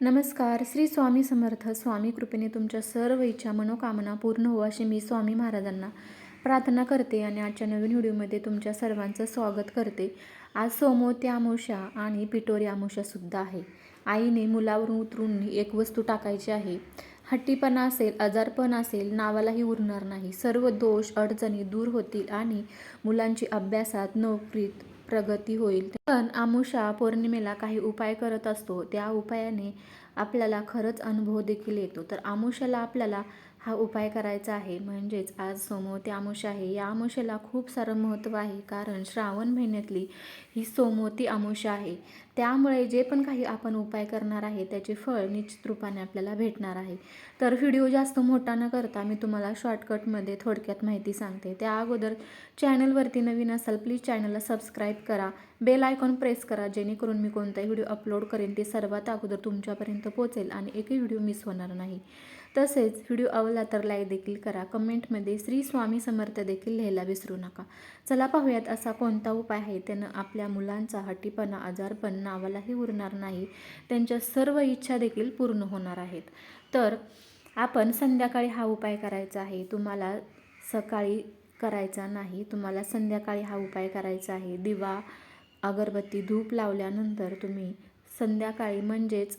नमस्कार श्री स्वामी समर्थ स्वामी कृपेने तुमच्या सर्व इच्छा मनोकामना पूर्ण हो अशी मी स्वामी महाराजांना प्रार्थना करते आणि आजच्या नवीन व्हिडिओमध्ये तुमच्या सर्वांचं स्वागत करते. आज सोमवती आमोशा आणि पिटोरी आमोशासुद्धा आहे. आईने मुलावरून उतरून एक वस्तू टाकायची आहे. हट्टीपणा असेल आजारपण असेल नावालाही उरणार नाही. सर्व दोष अडचणी दूर होतील आणि मुलांची अभ्यासात नोकरीत प्रगती होईल. पण आमुषा पौर्णिमेला काही उपाय करत असतो. त्या उपायाने आपल्याला खरंच अनुभव देखील येतो. तर आमुषाला आपल्याला हा उपाय करायचा आहे. म्हणजेच आज सोमवती आमुषा आहे. या आमुषेला खूप सारं महत्त्व आहे. कारण श्रावण महिन्यातली ही सोमवती आमुषा आहे. त्यामुळे जे पण काही आपण उपाय करणार आहे त्याचे फळ निश्चित रूपाने आपल्याला भेटणार आहे. तर व्हिडिओ जास्त मोठा न करता मी तुम्हाला शॉर्टकटमध्ये थोडक्यात माहिती सांगते. त्या अगोदर चॅनलवरती नवीन असाल प्लीज चॅनलला सबस्क्राईब करा. बेल आयकॉन प्रेस करा जेणेकरून मी कोणताही व्हिडिओ अपलोड करेन ते सर्वात अगोदर तुमच्यापर्यंत पोहोचेल आणि एकही व्हिडिओ मिस होणार नाही. तसेच व्हिडिओ आवडला तर लाईक देखील करा. कमेंटमध्ये श्री स्वामी समर्थ देखील लिहायला विसरू नका. चला पाहूयात असा कोणता उपाय आहे? त्यानं आपल्या मुलांचा हट्टीपणा आजारपण नावालाही उरणार नाही. त्यांच्या सर्व इच्छा देखील पूर्ण होणार आहेत. तर आपण संध्याकाळी हा उपाय करायचा आहे. तुम्हाला सकाळी करायचा नाही. तुम्हाला संध्याकाळी हा उपाय करायचा आहे. दिवा अगरबत्ती धूप लावल्यानंतर तुम्ही संध्याकाळी म्हणजेच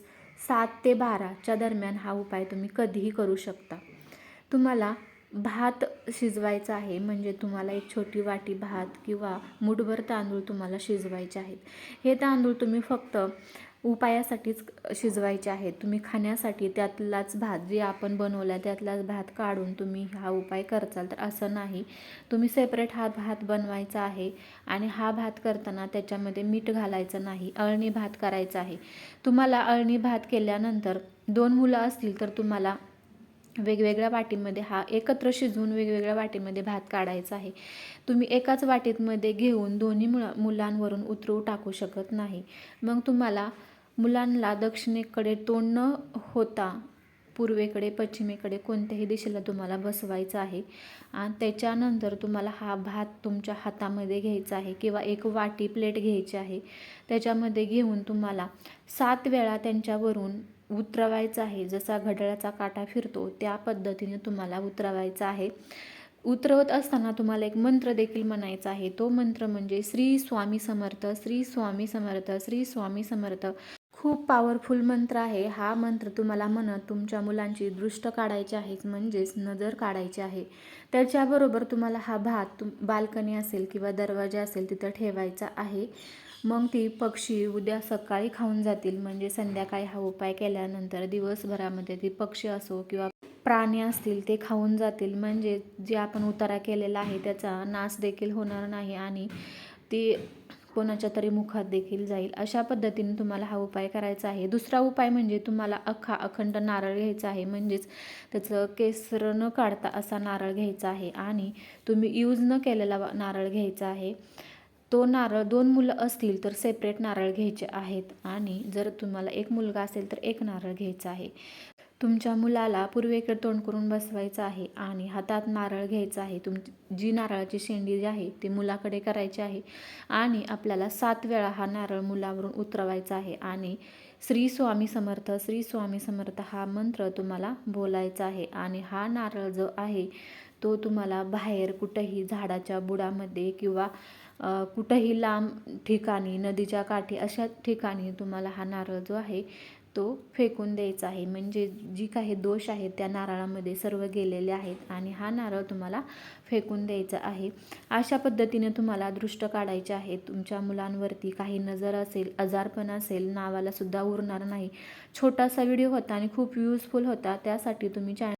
सात ते बाराच्या दरम्यान हा उपाय तुम्ही कधीही करू शकता. तुम्हाला भात शिजवायचा आहे म्हणजे तुम्हाला एक छोटी वाटी भात किंवा मुठभर तांदूळ तुम्हाला शिजवायचे आहेत. हे तांदूळ तुम्ही फक्त उपायासाठीच शिजवायचे आहेत. तुम्ही खाण्यासाठी त्यातलाच भात जे आपण बनवला त्यातलाच भात काढून तुम्ही हा उपाय करचाल तर असं नाही. तुम्ही सेपरेट हा भात बनवायचा आहे आणि हा भात करताना त्याच्यामध्ये मीठ घालायचं नाही अळणी भात करायचा आहे. तुम्हाला अळणी भात केल्यानंतर दोन मुलं असतील तर तुम्हाला वेगवेगळ्या वाटीमध्ये हा एकत्र शिजवून वेगवेगळ्या वाटीमध्ये भात काढायचा आहे. तुम्ही एकाच वाटीमध्ये घेऊन दोन्ही मुला मुलांवरून उतरवू टाकू शकत नाही. मग तुम्हाला मुलांना दक्षिणेकडे तोंड न होता पूर्वेकडे पश्चिमेकडे कोणत्याही दिशेला तुम्हाला बसवायचं आहे. आणि त्याच्यानंतर तुम्हाला हा भात तुमच्या हातामध्ये घ्यायचा आहे किंवा एक वाटी प्लेट घ्यायची आहे. त्याच्यामध्ये घेऊन तुम्हाला सात वेळा त्यांच्यावरून उतरवायचा आहे. जसा घड्याळाचा काटा फिरतो त्या पद्धतीने तुम्हाला उतरवायचा आहे. उतरवत असताना तुम्हाला एक मंत्र देखील म्हणायचा आहे. तो मंत्र म्हणजे श्री स्वामी समर्थ श्री स्वामी समर्थ श्री स्वामी समर्थ. खूप पॉवरफुल मंत्र आहे. हा मंत्र तुम्हाला म्हणत तुमच्या मुलांची दृष्ट काढायची आहे म्हणजेच नजर काढायची आहे. त्याच्याबरोबर तुम्हाला हा भात तुम बाल्कनी असेल किंवा दरवाजा असेल तिथं ठेवायचा आहे. मग ती पक्षी उद्या सकाळी खाऊन जातील. म्हणजे संध्याकाळी हा उपाय केल्यानंतर दिवसभरामध्ये ती पक्षी असो किंवा प्राणी असतील ते खाऊन जातील. म्हणजे जे आपण उतारा केलेला आहे त्याचा नाश देखील होणार नाही आणि ती कोणाच्या तरी मुखात देखील जाईल. अशा पद्धतीने तुम्हाला हा उपाय करायचा आहे. दुसरा उपाय म्हणजे तुम्हाला अख्खा अखंड नारळ घ्यायचा आहे. म्हणजेच त्याचं केसर न काढता असा नारळ घ्यायचा आहे आणि तुम्ही यूज न केलेला नारळ घ्यायचा आहे. तो नारळ दोन मुलं असतील तर सेपरेट नारळ घ्यायचे आहेत. आणि जर तुम्हाला एक मुलगा असेल तर एक नारळ घ्यायचा आहे. तुमच्या मुलाला पूर्वेकडे तोंड करून बसवायचं आहे आणि हातात नारळ घ्यायचा आहे. तुम जी नारळाची शेंडी जी आहे ती मुलाकडे करायची आहे. आणि आपल्याला सात वेळा हा नारळ मुलावरून उतरवायचा आहे. आणि श्री स्वामी समर्थ श्री स्वामी समर्थ हा मंत्र तुम्हाला बोलायचा आहे. आणि हा नारळ जो आहे तो तुम्हाला बाहेर कुठंही झाडाच्या बुडामध्ये किंवा कुठंही लांब ठिकाणी नदीच्या काठी अशा ठिकाणी तुम्हाला हा नारळ जो आहे तो फेकून द्यायचा आहे. म्हणजे जी काही दोष आहेत त्या नारळामध्ये सर्व गेलेले आहेत आणि हा नारळ तुम्हाला फेकून द्यायचा आहे. अशा पद्धतीने तुम्हाला दृष्ट काढायचे आहे. तुमच्या मुलांवरती काही नजर असेल आजारपण असेल नावाला सुद्धा उरणार नाही. छोटासा व्हिडिओ होता आणि खूप युजफुल होता. त्यासाठी तुम्ही चॅनल